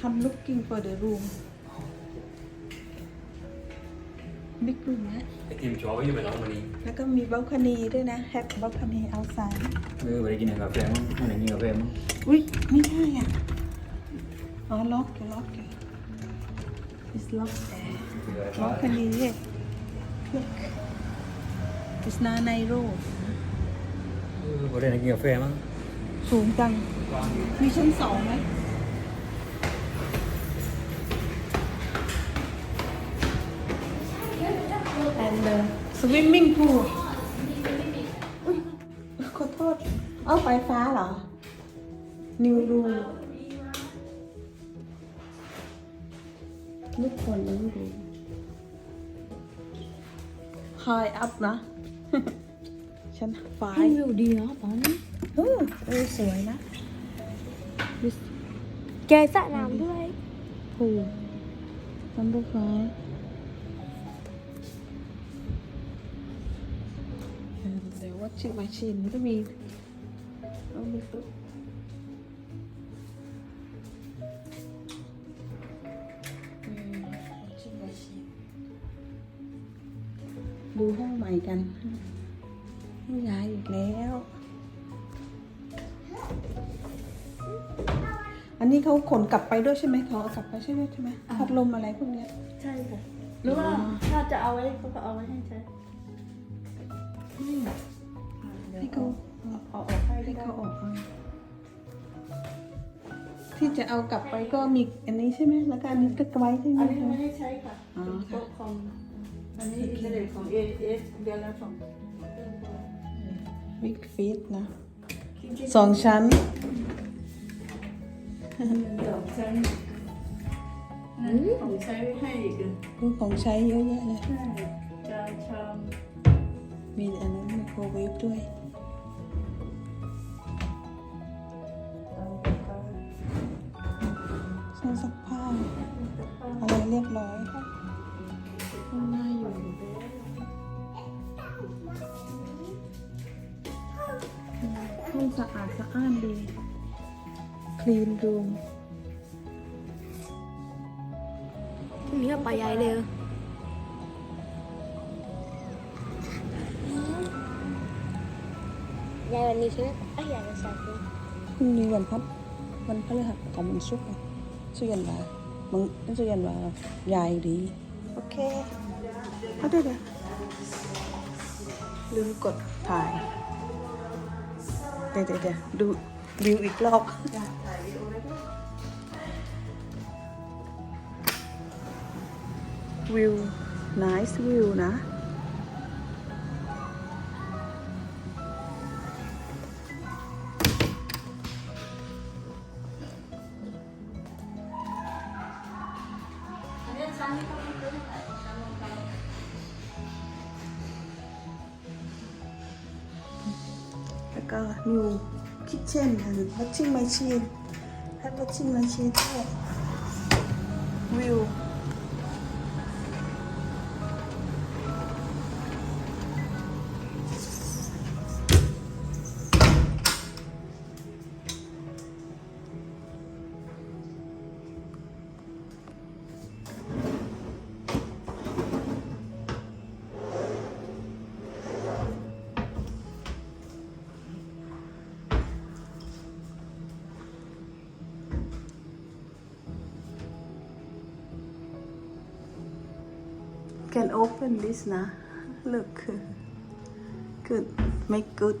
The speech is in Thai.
come looking for the room big room นะ ไอทีมโชว์อยู่ไปน้องวันนี้แล้วก็มีบัลคอนีด้วยนะ have balcony outside เออไปกินกาแฟมั้งอะไรกินกาแฟมั้งอุ้ยไม่ได้อะ อ๋อล็อกอยู่ล็อกอยู่ it's locked there ล็อกคันนี้เนี่ย look it's not n i r o เออไปได้กินกาแฟมั้งสูงจัง มีชั้นสองไหม and the swimming pool อุ๊ยขอโทษ เอาไฟฟ้าเหรอนิวรูลูกคนนิวรู high up นะชั้นไฟให้วิวดีเนาะป๋องเออเออสวยนะเจอสระน้ำด้วย ผูชั้นลูกไฟ อเดี๋ยวว่าชิมมาชินก็มีต้องมีตุ๊กเออ washing machine ดูห้องใหม่กันห้องย้ายอีกแล้ว อันนี้เขาขนกลับไปด้วยใช่ไหมเขาเอากลับไปใช่ไหมใช่ไหมพัดลมอะไรพวกเนี้ย ใช่ค่ะ หรือว่าถ้าจะเอาไว้เขาก็เอาไว้ให้ใช้ ให้เขาเอาออกให้ให้ก็ได้เขาออกมาที่จะเอากลับไปก็มีอันนี้ใช่ไหมแล้วก็อันนี้ก็ไว้ใช่ไหมอันนี้ไม่ให้ใช้ค่ะอ๋อเป็นค่ะโต๊ะคอมอันนี้อินเทอร์เน็ตของ AS เดือนละสองวิกฟีดนะสองชั้น สองชั้นนั่นของใช้ให้อีกอะรูปของใช้เยอะแยะเลย ใช่จานชาม มีอันนั้นไมโครเวฟด้วย เครื่องซักผ้าเอาอะไรเรียบร้อยข้างหน้าอยู่ห้องสะอาดสะอ้านดีคลีนรูมพรุ่งนี้ไปย้ายเร็วยายวันนี้ใช่ไหมเอ้ยยายวันเสาร์พรุ่งนี้วันพัดวันพฤหัสกับวันศุกร์ อะสุยันวามึงสุยันวายายดีโอเคเอาเดี๋ยวเดี๋ยวลืมกดถ่ายเดี๋ยวเดี๋ยวเดี๋ยวดูวิวอีกรอบวิว nice วิวนะ แล้วก็ new kitchen and washing machine ให้ washing machine ด้วยวิว can open this นะ look. Good. Make good